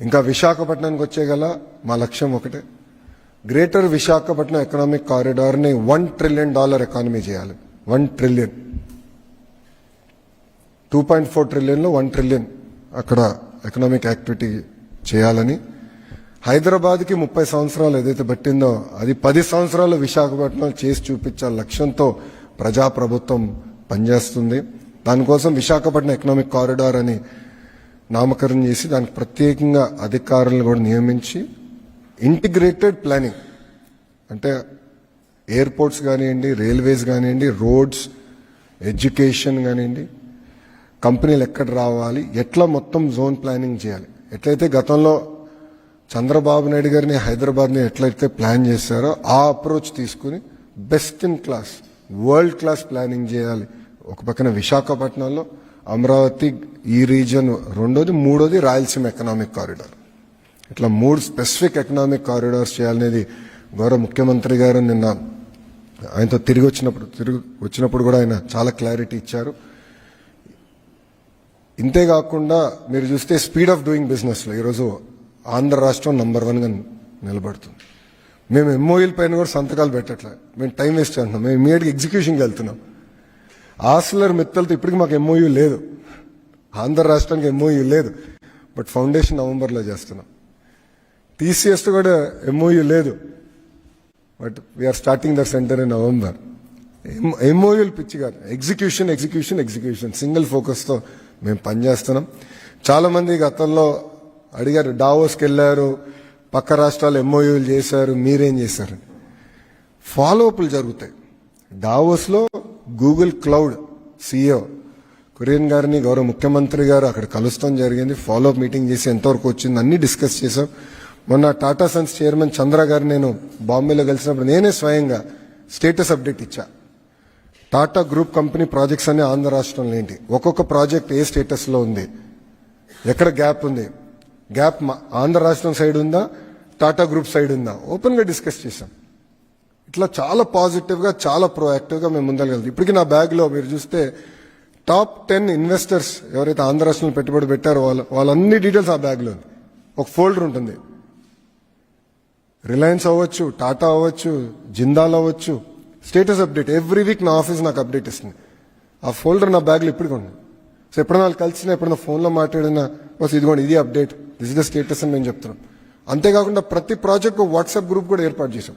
ఇంకా విశాఖపట్నానికి వచ్చే గల మా లక్ష్యం ఒకటే. గ్రేటర్ విశాఖపట్నం ఎకనామిక్ కారిడార్ని వన్ ట్రిలియన్ డాలర్ ఎకానమీ చేయాలి. One trillion two point four ట్రిలియన్లో one trillion అక్కడ ఎకనామిక్ యాక్టివిటీ చేయాలని. హైదరాబాద్కి ముప్పై సంవత్సరాలు ఏదైతే పట్టిందో అది పది సంవత్సరాలు విశాఖపట్నం చేసి చూపించాలి లక్ష్యంతో ప్రజాప్రభుత్వం పనిచేస్తుంది. దానికోసం విశాఖపట్నం ఎకనామిక్ కారిడార్ అని నామకరణం చేసి దానికి ప్రత్యేకంగా అధికారులను కూడా నియమించి ఇంటిగ్రేటెడ్ ప్లానింగ్. అంటే ఎయిర్పోర్ట్స్ కానివ్వండి రైల్వేస్ కానివ్వండి రోడ్స్ ఎడ్యుకేషన్ కానివ్వండి కంపెనీలు ఎక్కడ రావాలి ఎట్లా మొత్తం జోన్ ప్లానింగ్ చేయాలి. ఎట్లయితే గతంలో చంద్రబాబు నాయుడు గారిని హైదరాబాద్ని ఎట్లయితే ప్లాన్ చేశారో ఆ అప్రోచ్ తీసుకుని best in class world class planning చేయాలి. ఒక పక్కన విశాఖపట్నంలో అమరావతి ఈ రీజన్ రెండోది మూడోది రాయలసీమ ఎకనామిక్ కారిడార్ ఇట్లా మూడు స్పెసిఫిక్ ఎకనామిక్ కారిడార్స్ చేయాలనేది గౌరవ ముఖ్యమంత్రి గారు నిన్న ఆయనతో తిరిగి వచ్చినప్పుడు తిరిగి వచ్చినప్పుడు కూడా ఆయన చాలా క్లారిటీ ఇచ్చారు. ఇంతేకాకుండా మీరు చూస్తే స్పీడ్ ఆఫ్ డూయింగ్ బిజినెస్లో ఈరోజు ఆంధ్ర రాష్ట్రం నంబర్ వన్గా నిలబడుతుంది. మేము ఎంఓఈల పైన కూడా సంతకాలు పెట్టట్లే. మేము టైం వేస్ట్ చేస్తున్నాం. మేము ఇమీడియట్గా ఎగ్జిక్యూషన్కి వెళ్తున్నాం. ఆస్లర్ మిత్తలతో ఇప్పటికి మాకు ఎంఓయూ లేదు. ఆంధ్ర రాష్ట్రానికి ఎంఓయూ లేదు. బట్ ఫౌండేషన్ నవంబర్లో చేస్తున్నాం. టీసీఎస్ కూడా ఎంఓయూ లేదు. But we're starting the centre in November ఎంఓయూలు పిచ్చి కాదు ఎగ్జిక్యూషన్ ఎగ్జిక్యూషన్ ఎగ్జిక్యూషన్ సింగిల్ ఫోకస్తో మేము పనిచేస్తున్నాం చాలామంది గతంలో అడిగారు డావోస్కి వెళ్ళారు పక్క రాష్ట్రాలు ఎంఓయూలు చేశారు మీరేం చేశారు? ఫాలో అప్లు జరుగుతాయి. డావోస్లో గూగుల్ క్లౌడ్ సిఇఓ కురియన్ గారిని గౌరవ ముఖ్యమంత్రి గారు అక్కడ కలుస్తాం జరిగింది. ఫాలోఅప్ మీటింగ్ చేసి ఎంతవరకు వచ్చింది అన్ని డిస్కస్ చేశాం. మొన్న టాటా సన్స్ చైర్మన్ చంద్ర గారు నేను బాంబేలో కలిసినప్పుడు నేనే స్వయంగా స్టేటస్ అప్డేట్ ఇచ్చా. టాటా గ్రూప్ కంపెనీ ప్రాజెక్ట్స్ అన్ని ఆంధ్ర రాష్ట్రంలో ఏంటి? ఒక్కొక్క ప్రాజెక్ట్ ఏ స్టేటస్లో ఉంది? ఎక్కడ గ్యాప్ ఉంది? గ్యాప్ మా- ఆంధ్ర రాష్ట్రం సైడ్ ఉందా? టాటా గ్రూప్ సైడ్ ఉందా? ఓపెన్గా డిస్కస్ చేశాం. ఇట్లా చాలా పాజిటివ్గా చాలా ప్రోయాక్టివ్గా మేము ముందరగలుగుతాం ఇప్పటికీ నా బ్యాగ్లో మీరు చూస్తే టాప్ టెన్ ఇన్వెస్టర్స్ ఎవరైతే ఆంధ్ర రాష్ట్రంలో పెట్టుబడి పెట్టారో వాళ్ళ వాళ్ళన్ని డీటెయిల్స్ ఆ బ్యాగ్లో ఒక ఫోల్డర్ ఉంటుంది. రిలయన్స్ అవ్వచ్చు టాటా అవ్వచ్చు జిందాల్ అవ్వచ్చు స్టేటస్ అప్డేట్ ఎవ్రీ వీక్ నా ఆఫీస్ నాకు అప్డేట్ ఇస్తుంది. ఆ ఫోల్డర్ నా బ్యాగ్లో ఇప్పటికి ఉంది. సో ఎప్పుడైనా వాళ్ళు కలిసినా ఎప్పుడైనా ఫోన్లో మాట్లాడినా బస్ ఇదిగోండి ఇది update this is the status అని మేము చెప్తున్నాం. అంతేకాకుండా ప్రతి ప్రాజెక్ట్ వాట్సాప్ గ్రూప్ కూడా ఏర్పాటు చేశాం.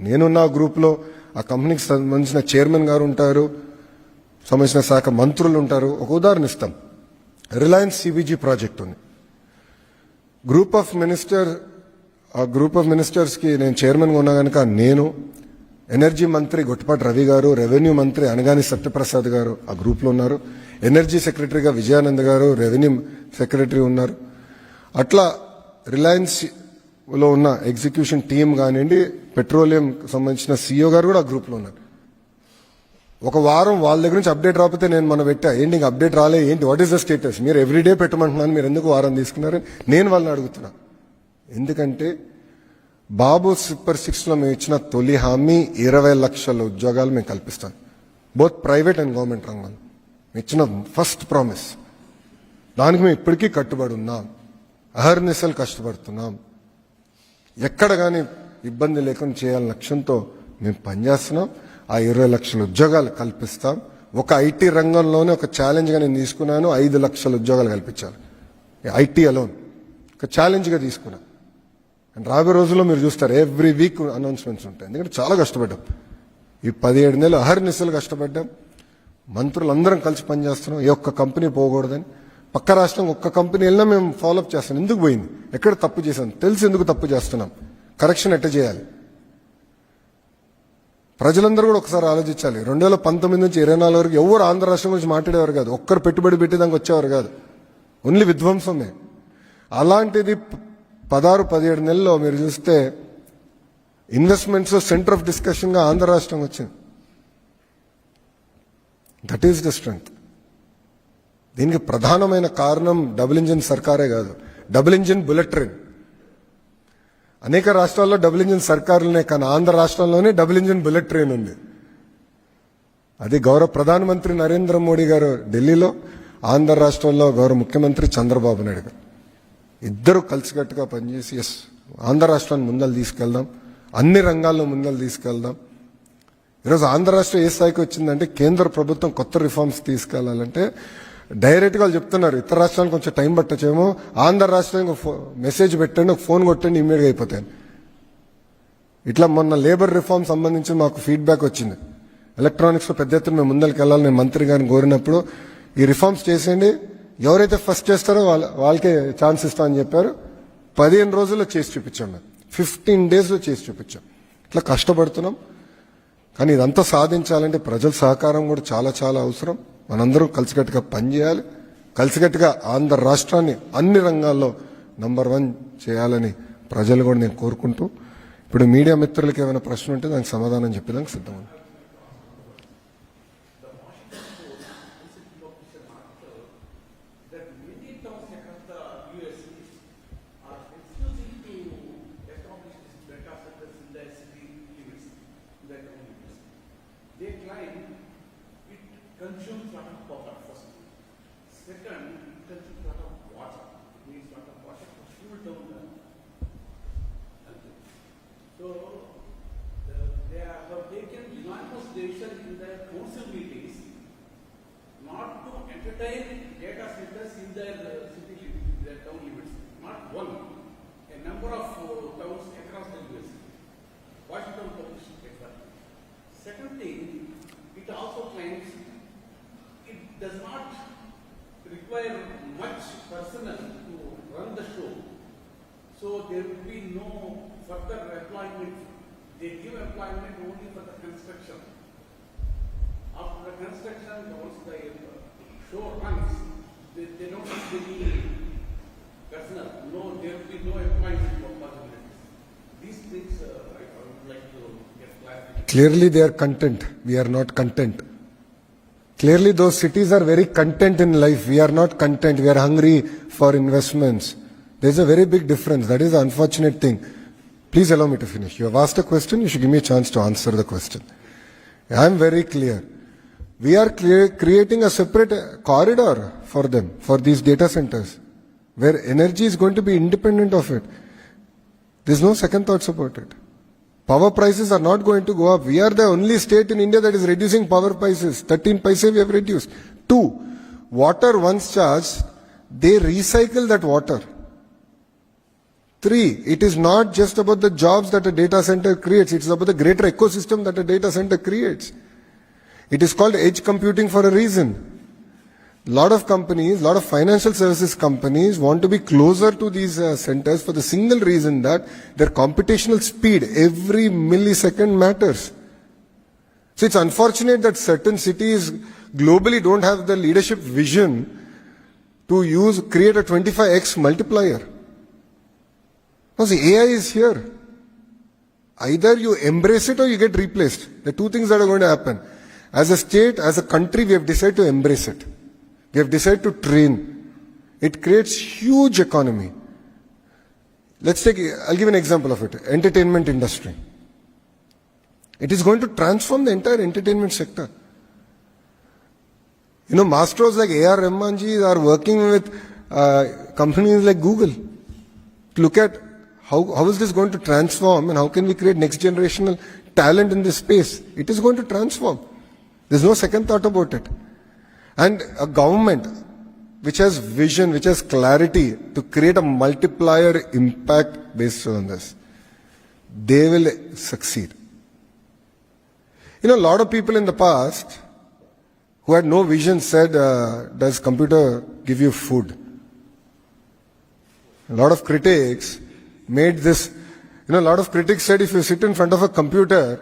నేనున్న ఆ గ్రూప్లో ఆ కంపెనీకి సంబంధించిన చైర్మన్ గారు ఉంటారు సంబంధించిన శాఖ మంత్రులు ఉంటారు. ఒక ఉదాహరణ ఇస్తాం. రిలయన్స్ సిబిజీ ప్రాజెక్ట్ ఉంది. గ్రూప్ ఆఫ్ మినిస్టర్ ఆ గ్రూప్ ఆఫ్ మినిస్టర్స్కి నేను చైర్మన్గా ఉన్నా కనుక నేను ఎనర్జీ మంత్రి గొట్టపాటి రవి గారు రెవెన్యూ మంత్రి అనగాని సత్యప్రసాద్ గారు ఆ గ్రూప్లో ఉన్నారు. ఎనర్జీ సెక్రటరీగా విజయానంద్ గారు రెవెన్యూ సెక్రటరీ ఉన్నారు. అట్లా రిలయన్స్ లో ఉన్న ఎగ్జిక్యూషన్ టీం కానివ్వండి పెట్రోలియం సంబంధించిన సీఈఓ గారు కూడా ఆ గ్రూప్లో ఉన్నారు. ఒక వారం వాళ్ళ దగ్గర నుంచి అప్డేట్ రాకపోతే నేను మన పెట్టా ఏంటి ఇంకా అప్డేట్ రాలే? ఏంటి? వాట్ ఈస్ ద స్టేటస్ మీరు ఎవ్రీడే పెట్టమంటున్నాను మీరు ఎందుకు వారం తీసుకున్నారు? నేను వాళ్ళని అడుగుతున్నా. ఎందుకంటే బాబు సూపర్ సిక్స్లో మేము ఇచ్చిన తొలి హామీ ఇరవై లక్షల ఉద్యోగాలు మేము కల్పిస్తాం. బోత్ ప్రైవేట్ అండ్ గవర్నమెంట్ రంగంలో. మేము ఇచ్చిన ఫస్ట్ ప్రామిస్ దానికి మేము ఇప్పటికీ కట్టుబడి ఉన్నాం. అహర్నిశలు కష్టపడుతున్నాం. ఎక్కడ కానీ ఇబ్బంది లేకుండా చేయాలని లక్ష్యంతో మేము పనిచేస్తున్నాం. ఆ ఇరవై లక్షల ఉద్యోగాలు కల్పిస్తాం. ఒక ఐటీ రంగంలోనే ఒక ఛాలెంజ్గా నేను తీసుకున్నాను. ఐదు లక్షల ఉద్యోగాలు కల్పించాలి. ఐటీ అలోన్ ఒక ఛాలెంజ్గా తీసుకున్నాను. అండ్ రాబోయే రోజుల్లో మీరు చూస్తారు ఎవ్రీ వీక్ అనౌన్స్మెంట్స్ ఉంటాయి. ఎందుకంటే చాలా కష్టపడ్డాం. ఈ పదిహేడు నెలలు అహర్నిశలు కష్టపడ్డాం. మంత్రులందరం కలిసి పనిచేస్తున్నాం. ఏ ఒక్క కంపెనీ పోకూడదని. పక్క రాష్ట్రం ఒక్క కంపెనీ వెళ్ళినా మేము ఫాలోఅప్ చేస్తాం. ఎందుకు పోయింది? ఎక్కడ తప్పు చేశాం? తెలిసి ఎందుకు తప్పు చేస్తున్నాం? కరెక్షన్ ఎట్ట చేయాలి? ప్రజలందరూ కూడా ఒకసారి ఆలోచించాలి. రెండు వేల పంతొమ్మిది నుంచి ఇరవై నాలుగు వరకు ఎవరు ఆంధ్ర రాష్ట్రం గురించి మాట్లాడేవారు కాదు. ఒక్కరు పెట్టుబడి పెట్టేదానికి వచ్చేవారు కాదు. ఓన్లీ విధ్వంసమే. అలాంటిది పదహారు పదిహేడు నెలల్లో మీరు చూస్తే ఇన్వెస్ట్మెంట్స్ సెంటర్ ఆఫ్ డిస్కషన్గా ఆంధ్ర రాష్ట్రం వచ్చింది. దట్ ఈస్ ద స్ట్రెంగ్త్ దీనికి ప్రధానమైన కారణం డబుల్ ఇంజిన్ సర్కారే కాదు. Double engine bullet train. అనేక రాష్ట్రాల్లో డబుల్ ఇంజిన్ సర్కారులనే కానీ ఆంధ్ర రాష్ట్రంలోనే డబుల్ ఇంజిన్ బుల్లెట్ ట్రైన్ ఉంది. అది గౌరవ ప్రధానమంత్రి నరేంద్ర మోడీ గారు ఢిల్లీలో ఆంధ్ర రాష్ట్రంలో గౌరవ ముఖ్యమంత్రి చంద్రబాబు నాయుడు గారు. ఇద్దరు కలిసికట్టుగా పనిచేసి ఎస్ ఆంధ్ర రాష్ట్రాన్ని ముందలు తీసుకెళ్దాం అన్ని రంగాల్లో ముందలు తీసుకెళ్దాం. ఈరోజు ఆంధ్ర రాష్ట్రం ఏ స్థాయికి వచ్చిందంటే కేంద్ర ప్రభుత్వం కొత్త రిఫార్మ్స్ తీసుకెళ్ళాలంటే డైరెక్ట్గా వాళ్ళు చెప్తున్నారు ఇతర రాష్ట్రానికి కొంచెం టైం పట్టచ్చేమో ఆంధ్ర రాష్ట్రానికి ఒక ఫో- మెసేజ్ పెట్టండి ఒక ఫోన్ కొట్టండి ఇమ్మీడియట్గా అయిపోతాయి ఇట్లా మొన్న లేబర్ రిఫార్మ్ సంబంధించి మాకు ఫీడ్బ్యాక్ వచ్చింది. ఎలక్ట్రానిక్స్లో పెద్ద ఎత్తున మేము ముందరికి వెళ్ళాలి నేను మంత్రి గారిని కోరినప్పుడు ఈ రిఫార్మ్స్ చేసేయండి ఎవరైతే ఫస్ట్ చేస్తారో వాళ్ళ వాళ్ళకే ఛాన్స్ ఇస్తామని చెప్పారు. పదిహేను రోజుల్లో చేసి చూపించాం మేము. ఫిఫ్టీన్ డేస్లో చేసి చూపించాం. ఇట్లా కష్టపడుతున్నాం. కానీ ఇదంతా సాధించాలంటే ప్రజల సహకారం కూడా చాలా చాలా అవసరం. మనందరం కలిసికట్టుగా పనిచేయాలి. కలిసికట్టుగా ఆంధ్ర రాష్ట్రాన్ని అన్ని రంగాల్లో నంబర్ వన్ చేయాలని ప్రజలు కూడా నేను కోరుకుంటూ ఇప్పుడు మీడియా మిత్రులకి ఏమైనా ప్రశ్న ఉంటే దానికి సమాధానం చెప్పేదానికి సిద్ధం in their council meetings not to entertain data centers in their uh, city limits, their town limits, not one, a number of uh, towns across the US. Washington Commission, exactly. Second thing, it also claims it does not require much personnel to run the show. So there will be no further employment. They give employment only for the construction. After the construction, once the show runs, they, they don't have any personnel. No, there will be no employment possibilities. These things uh, I would like to get clarification. Clearly they are content. We are not content. Clearly those cities are very content in life. We are not content. We are hungry for investments. There's a very big difference. That is the unfortunate thing. Please allow me to finish. You have asked a question. You should give me a chance to answer the question. I am very clear. We are creating a separate corridor for them, for these data centers, where energy is going to be independent of it. There's no second thoughts about it. Power prices are not going to go up. We are the only state in India that is reducing power prices. 13 paise we have reduced. Two, water once charged, they recycle that water. Three, it is not just about the jobs that a data center creates, it's about the greater ecosystem that a data center creates. It is called edge computing for a reason. lot of companies, lot of financial services companies want to be closer to these uh, centers for the single reason that their computational speed every millisecond matters. So it's unfortunate that certain cities globally don't have the leadership vision to use create a 25x multiplier. Because AI is here. Either you embrace it or you get replaced. The two things that are going to happen. As a state, as a country, we have decided to embrace it. We have decided to train. It creates huge economy. Let's take, I'll give an example of it. Entertainment industry. It is going to transform the entire entertainment sector. You know, masters like A.R. Rahmanji are working with uh, companies like Google to look at how, how is this going to transform and how can we create next generational talent in this space. It is going to transform. There's no second thought about it. And a government which has vision, which has clarity to create a multiplier impact based on this, they will succeed. You know, a lot of people in the past who had no vision said, uh, Does computer give you food? A lot of critics made this, you know, a lot of critics said if you sit in front of a computer,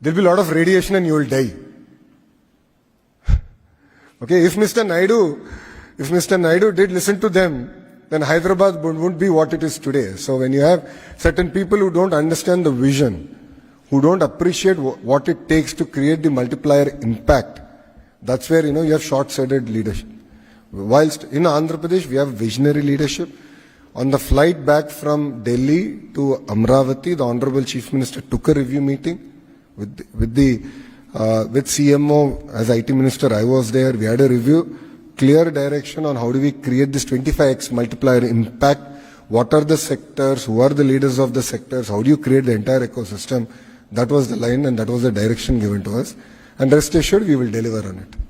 there'll be a lot of radiation and you will die. Okay, if Mr. Naidu, if Mr. Naidu did listen to them, then Hyderabad would- wouldn't be what it is today. So when you have certain people who don't understand the vision, who don't appreciate wh- what it takes to create the multiplier impact, that's where you know you have short-sighted leadership. Whilst in Andhra Pradesh we have visionary leadership. On the flight back from Delhi to Amravati, the Honorable Chief Minister took a review meeting with the, with the uh, with CMO as IT Minister. I was there. We had a review. clear direction on how do we create this 25x multiplier impact. What are the sectors? Who are the leaders of the sectors? How do you create the entire ecosystem? That was the line and that was the direction given to us. And rest assured, we will deliver on it.